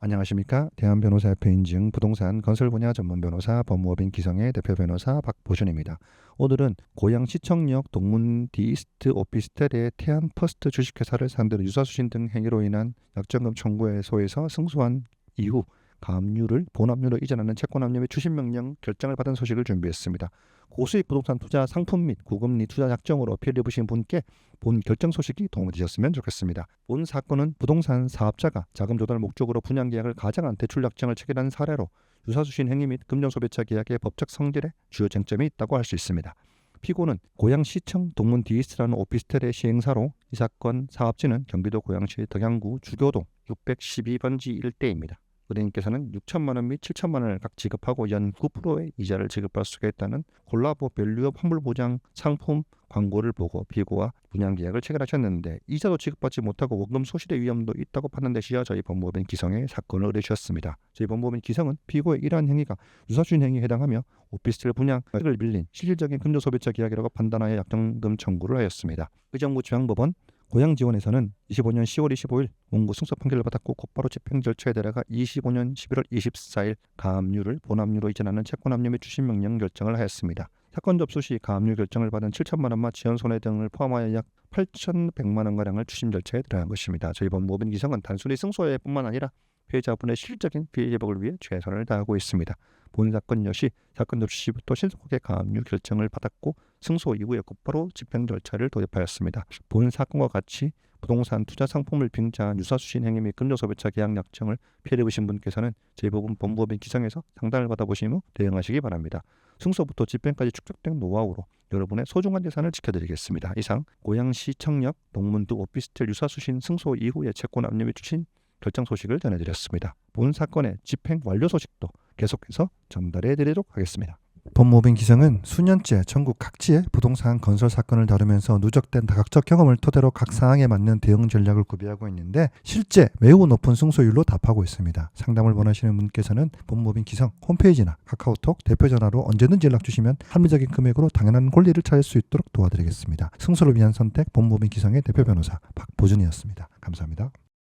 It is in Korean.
안녕하십니까 대한변호사협회 인증 부동산 건설 분야 전문 변호사 법무법인 기성의 대표 변호사 박보준입니다. 오늘은 고양 시청역 동문 디이스트 오피스텔의 태안 퍼스트 주식회사를 상대로 유사수신 등 행위로 인한 약정금 청구에 소에서 승소한 이후 가압류를 본압류로 이전하는 채권압류 및 추심명령 결정을 받은 소식을 준비했습니다. 고수익 부동산 투자 상품 및 고금리 투자 약정으로 피해를 입으신 분께 본 결정 소식이 도움이 되셨으면 좋겠습니다. 본 사건은 부동산 사업자가 자금 조달 목적으로 분양 계약을 가장한 대출 약정을 체결한 사례로 유사수신 행위 및 금전 소비자 계약의 법적 성질에 주요 쟁점이 있다고 할 수 있습니다. 피고는 고양시청 동문 디이스라는 오피스텔의 시행사로 이 사건 사업지는 경기도 고양시 덕양구 주교동 612번지 일대입니다. 은행께서는 6천만 원 및 7천만 원을 각 지급하고 연 9%의 이자를 지급할 수가 있다는 콜라보 밸류업 환불 보장 상품 광고를 보고 피고와 분양 계약을 체결하셨는데 이자도 지급받지 못하고 원금 소실의 위험도 있다고 판단 되시어 저희 법무법인 기성에 사건을 의뢰주셨습니다. 저희 법무법인 기성은 피고의 이러한 행위가 유사수신 행위에 해당하며 오피스텔 분양을 빌린 실질적인 금전 소비자 계약이라고 판단하여 약정금 청구를 하였습니다. 의정부 중앙법원 고양지원에서는 25년 10월 25일 원고 승소 판결을 받았고 곧바로 집행 절차에 들어가 25년 11월 24일 가압류를 본압류로 이전하는 채권압류 및 주신명령 결정을 하였습니다. 사건 접수 시 가압류 결정을 받은 7천만 원과 지연 손해 등을 포함하여 약 8,100만 원가량을 추심 절차에 들어간 것입니다. 저희 법무법인 기성은 단순히 승소에 뿐만 아니라 피해자분의 실질적인 피해 회복을 위해 최선을 다하고 있습니다. 본 사건 역시 사건 접수 시부터 신속하게 가압류 결정을 받았고 승소 이후에 곧바로 집행 절차를 도입하였습니다. 본 사건과 같이 부동산 투자 상품을 빙자한 유사수신 행위 및 금전소비자 계약 약정을 피해를 입으신 분께서는 제법은 법무법인 기성에서 상담을 받아보신 후 대응하시기 바랍니다. 승소부터 집행까지 축적된 노하우로 여러분의 소중한 재산을 지켜드리겠습니다. 이상 고양시 청력 동문두 오피스텔 유사수신 승소 이후의 채권 압류 및 추신 결정 소식을 전해드렸습니다. 본 사건의 집행 완료 소식도 계속해서 전달해 드리도록 하겠습니다. 법무법인 기성은 수년째 전국 각지의 부동산 건설 사건을 다루면서 누적된 다각적 경험을 토대로 각 사항에 맞는 대응 전략을 구비하고 있는데 실제 매우 높은 승소율로 답하고 있습니다. 상담을 원하시는 분께서는 법무법인 기성 홈페이지나 카카오톡 대표 전화로 언제든지 연락 주시면 합리적인 금액으로 당연한 권리를 찾을 수 있도록 도와드리겠습니다. 승소를 위한 선택 법무법인 기성의 대표 변호사 박보준이었습니다. 감사합니다.